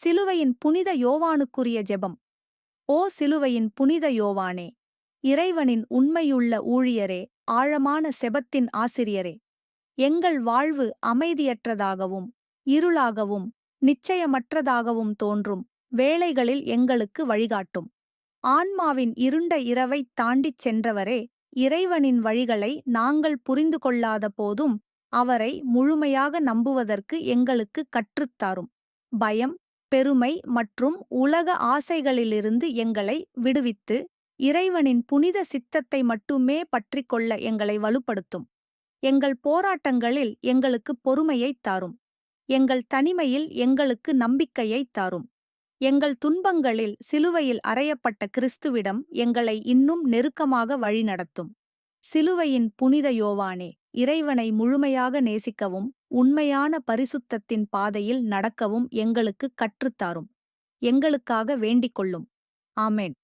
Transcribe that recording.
சிலுவையின் புனித யோவானுக்குரிய ஜெபம். ஓ சிலுவையின் புனித யோவானே இறைவனின் உண்மையுள்ள ஊழியரே ஆழமான செபத்தின் ஆசிரியரே எங்கள் வாழ்வு அமைதியற்றதாகவும் இருளாகவும் நிச்சயமற்றதாகவும் தோன்றும் வேளைகளில் எங்களுக்கு வழிகாட்டும். ஆன்மாவின் இருண்ட இரவைத் தாண்டிச் சென்றவரே இறைவனின் வழிகளை நாங்கள் புரிந்து கொள்ளாத போதும் அவரை முழுமையாக நம்புவதற்கு எங்களுக்கு கற்றுத்தாரும் பயம் பெருமை மற்றும் உலக ஆசைகளிலிருந்து எங்களை விடுவித்து இறைவனின் புனித சித்தத்தை மட்டுமே பற்றிக்கொள்ள எங்களை வலுப்படுத்தும். எங்கள் போராட்டங்களில் எங்களுக்கு பொறுமையைத் தாரும். எங்கள் தனிமையில் எங்களுக்கு நம்பிக்கையைத் தாரும். எங்கள் துன்பங்களில் சிலுவையில் அறையப்பட்ட கிறிஸ்துவிடம் எங்களை இன்னும் நெருக்கமாக வழிநடத்தும். சிலுவையின் புனித யோவானே இறைவனை முழுமையாக நேசிக்கவும் உண்மையான பரிசுத்தத்தின் பாதையில் நடக்கவும் எங்களுக்கு கற்றுத்தாரும் எங்களுக்காக வேண்டிக் கொள்ளும். ஆமேன்.